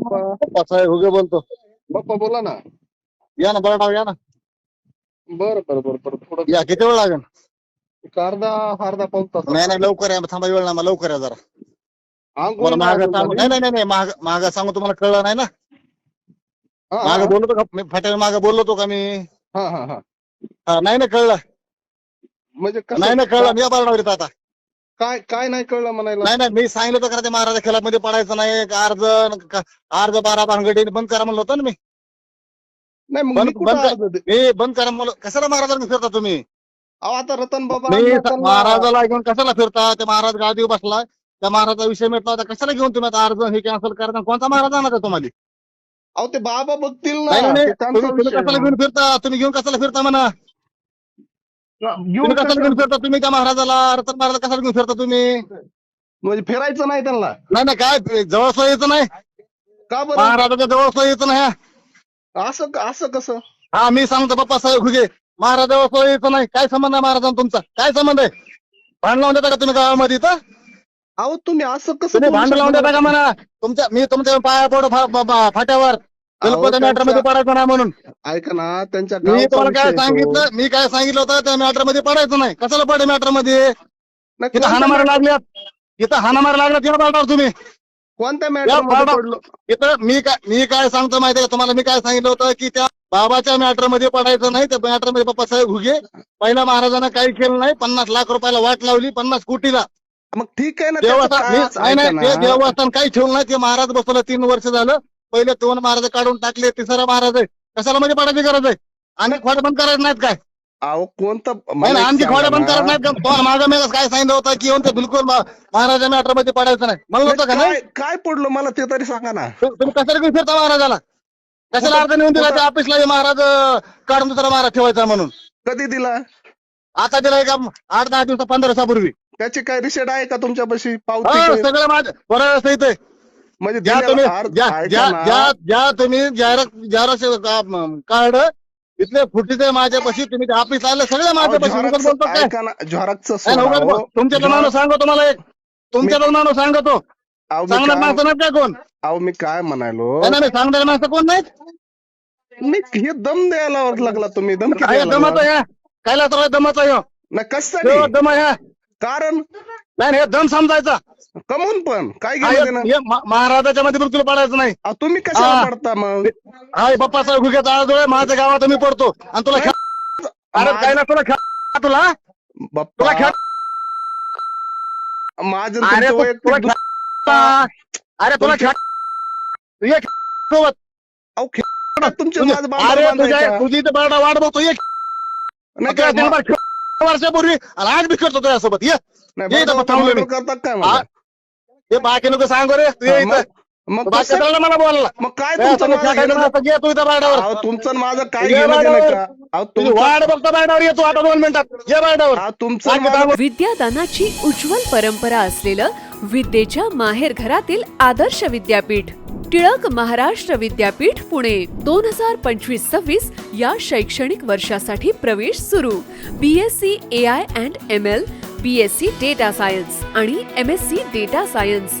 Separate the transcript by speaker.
Speaker 1: साहेब हुगे बोलतो.
Speaker 2: बाप्पा बोला ना.
Speaker 1: या ना बरं या ना.
Speaker 2: बरं बरं बरं बरं थोडं
Speaker 1: या किती वेळ लागेल?
Speaker 2: एक अर्धा अर्धा पाऊन तास.
Speaker 1: नाही नाही लवकर या थांबा वेळ ना मला लवकर या जरा.
Speaker 2: आंघोळ
Speaker 1: मला
Speaker 2: नाही
Speaker 1: सांगू. नाही नाही नाही महाग सांगू तुम्हाला कळलं नाही ना?
Speaker 2: हा,
Speaker 1: माग
Speaker 2: हा,
Speaker 1: बोललो का? मी माग बोललो होतो का मी?
Speaker 2: हा हा हा.
Speaker 1: हा, नाही ना कळलं.
Speaker 2: म्हणजे कसं-
Speaker 1: नाही ना कळलं. मी बरणार येत आता.
Speaker 2: काय काय नाही कळलं म्हणायला?
Speaker 1: नाही नाही मी सांगितलं होतं का ते महाराजा खेळामध्ये पडायचं नाही अर्ज का- अर्ज बारा भानगडी बंद करा म्हणलं होतं ना मी.
Speaker 2: नाही मग
Speaker 1: बंद-
Speaker 2: मी कुठं
Speaker 1: बंद-
Speaker 2: अर्ज दे-
Speaker 1: मी बंद करा म्हणलं कशाला महाराजांना फिरता तुम्ही?
Speaker 2: अहो, आता रतन बाबा
Speaker 1: मी महाराजाला घेऊन कशाला फिरता? ते महाराज गादीवर बसला त्या महाराजा विषय मिटला होता कशाला घेऊन तुम्ही आता अर्ज हे कॅन्सल करता? कोणता महाराज आणा तुम्हाला?
Speaker 2: अहो ते बाबा बघतील ना
Speaker 1: नाही नाही,
Speaker 2: ते
Speaker 1: नाही
Speaker 2: त्यांचा
Speaker 1: तुम्ही तुम्ही
Speaker 2: विषय
Speaker 1: कशाला. घेऊन फिरता? तुम्ही घेऊन कशाला फिरता म्हणा? तुम्ही कशाला घेऊन
Speaker 2: कसं-
Speaker 1: फिरता? तुम्ही त्या महाराजाला? रतन महाराज कशाला घेऊन फिरता तुम्ही?
Speaker 2: म्हणजे फिरायचं नाही त्यांना.
Speaker 1: नाही नाही काय? जवळ यायचं नाही.
Speaker 2: का बरं?
Speaker 1: महाराजाच्या जवळ यायचं नाही.
Speaker 2: असं असं कसं?
Speaker 1: हा मी सांगतो बाप्पा साहेब घुगे महाराज जवळ यायचं नाही. काय संबंध आहे महाराजांचा तुमचा? काय संबंध आहे? भांड लावून देता का तुम्ही गावामध्ये इथं?
Speaker 2: अहो तुम्ही असं कसं
Speaker 1: तुम्ही
Speaker 2: बोलू
Speaker 1: भांड लावून
Speaker 2: शकता?
Speaker 1: देता का म्हणा? तुमच्या मी तुमच्या पाया पडू फा- फा- फा- फाट्यावर.
Speaker 2: अहो, मॅटरमध्ये
Speaker 1: पडायचं नाही म्हणून.
Speaker 2: ऐका ना त्यांच्या
Speaker 1: मी तुम्हाला काय. सांगितलं? मी काय सांगितलं होतं? त्या मॅटरमध्ये पडायचं नाही. कशाला पडे
Speaker 2: मॅटरमध्ये
Speaker 1: इथं हाना मारा लागल्यात. इथं हाना मारा लागल्यात. तिला पाठवा तुम्ही.
Speaker 2: कोणत्या मॅटर पडलो?
Speaker 1: इथं मी काय मी काय सांगतो माहितीये का? तुम्हाला मी काय सांगितलं होतं की त्या बाबाच्या मॅटरमध्ये पडायचं नाही. त्या मॅटरमध्ये पप्पा साहेब घुगे पहिल्या महाराजांना काही केलं नाही. पन्नास लाख रुपयाला वाट लावली. पन्नास कोटीला.
Speaker 2: मग ठीक आहे ना
Speaker 1: देवस्थान ते. देवस्थान काही ठेवलं नाही. ते महाराज बसवलं. तीन वर्ष झालं. पहिले दोन महाराज काढून टाकले तिसरा महाराज आहे. कशाला म्हणजे पडायची गरज आहे? आणि खोड्या बंद करायचं नाहीत काय?
Speaker 2: अहो कोणतं
Speaker 1: नाही
Speaker 2: एक
Speaker 1: आणखी खोड्या बंद
Speaker 2: ना.
Speaker 1: करत नाहीत का? तुम्हाला माझं मी काय सांगितलं होतं की येऊन ते बिलकुल मा- महाराजा मॅटरमध्ये पडायचं नाही. म्हणलं होतं का नाही?
Speaker 2: काय काय पडलो मला ते तरी सांगा ना.
Speaker 1: तु- तुम्ही कशाला फिरता महाराजाला? कशाला अर्ज नेऊन दिला? त्या ऑफिसला हे महाराज अं, काढून दुसरा महाराज ठेवायचा म्हणून.
Speaker 2: कधी दिला?
Speaker 1: आता दिलाय का आठ दहा दिवसा पंधरा दिवसापूर्वी.
Speaker 2: त्याची काय रिसेट आहे का तुमच्यापाशी?
Speaker 1: हो,
Speaker 2: पावती काय?
Speaker 1: सगळं माझं बरं असं इथे
Speaker 2: म्हणजे
Speaker 1: ज्या तुम्ही
Speaker 2: अर्ज-
Speaker 1: ज्या
Speaker 2: ऐका
Speaker 1: ज्या
Speaker 2: ना.
Speaker 1: ज्या ज्या तुम्ही जाहिरात कार्ड इथले फुटीचे माझ्यापाशी तुम्ही ते ऑफिस आले सगळे माझ्यापाशी उगाच बोलतो काय?
Speaker 2: ऐका ना झेरॉक्सचं
Speaker 1: नाही,
Speaker 2: सोडा,
Speaker 1: उगाच. बोल- तुमच्यातला माणूस सांगतो तुम्हाला एक. तुमच्यातला माणूस सांगतो. सांगणार
Speaker 2: काय-
Speaker 1: माणसं नाही काय कोण?
Speaker 2: अहो मी काय म्हणालो?
Speaker 1: नाही, सांगणारे माणसं कोण नाहीत?
Speaker 2: मी हे दम द्यायला लागला तुम्ही दम किती
Speaker 1: काय
Speaker 2: द्यायला
Speaker 1: दमाचा
Speaker 2: लागला?
Speaker 1: ह्या. कैलास राव दमाचा ह्यो?
Speaker 2: नाही कशासाठी?
Speaker 1: दम ह्या.
Speaker 2: कारण?
Speaker 1: नाही नाही, हे दम समजायचा.
Speaker 2: कमून पण. काय
Speaker 1: हा, मा- महाराजाच्या मध्ये बिलकुल पडायचं नाही.
Speaker 2: तुम्ही कशाला
Speaker 1: हा.
Speaker 2: पडता मग?
Speaker 1: हा बाप्पा साहेब आळजोळ आहे, माझ्या गावात मी पडतो. आणि तुला. खेळ अरे काय ना तुला खेळ तुला? तुला
Speaker 2: बाप्पा
Speaker 1: खेळ
Speaker 2: माझं
Speaker 1: अरे
Speaker 2: तुमचं
Speaker 1: तू-
Speaker 2: वैयक्तिक
Speaker 1: तुला
Speaker 2: दु-
Speaker 1: अरे तुला
Speaker 2: तुमच्या-
Speaker 1: खेळ तू ये खेळ सोबत.
Speaker 2: अहो, खे- तुमचे माझं
Speaker 1: अरे
Speaker 2: बांधायचं.
Speaker 1: तुझ्या तुझी इथे बरडा वाट बघतो. ये
Speaker 2: नाही मा-
Speaker 1: वर्षापूर्वी आज बी खेळतो तुझ्यासोबत. ये.
Speaker 2: नाही,
Speaker 1: ये इथं
Speaker 2: बांधव
Speaker 1: थांबलो मी.
Speaker 2: मर्डर करतात काय
Speaker 1: आ-
Speaker 2: मला?
Speaker 1: हे बाकी नको सांगू रे. तू ये इथं.
Speaker 2: मग
Speaker 1: बाकी
Speaker 2: कसं-
Speaker 1: मला बोलला.
Speaker 2: मग काय तुमचं
Speaker 1: तुला
Speaker 2: माझं
Speaker 1: खेळायचं
Speaker 2: घेणं-
Speaker 1: नसतं, ये तू इथं बारडावर
Speaker 2: तुमचं आणि माझं काय
Speaker 1: ये
Speaker 2: घेणं देणं
Speaker 1: बारडावर.
Speaker 2: का? अहो,
Speaker 1: तुझी
Speaker 2: तुमचं
Speaker 1: वाट बघतो बारडावर येतो आता दोन मिनिटात. ये बारडावर
Speaker 2: अहो, तुमचं आणि माझं
Speaker 3: विद्यादानाची उज्ज्वल परंपरा असलेलं विद्येच्या माहेर घरातील आदर्श विद्यापीठ टिळक महाराष्ट्र विद्यापीठ पुणे दोन हजार पंचवीस सव्वीस या शैक्षणिक वर्षासाठी प्रवेश सुरू. B S C A I and M L B S C data science आणि M S C data science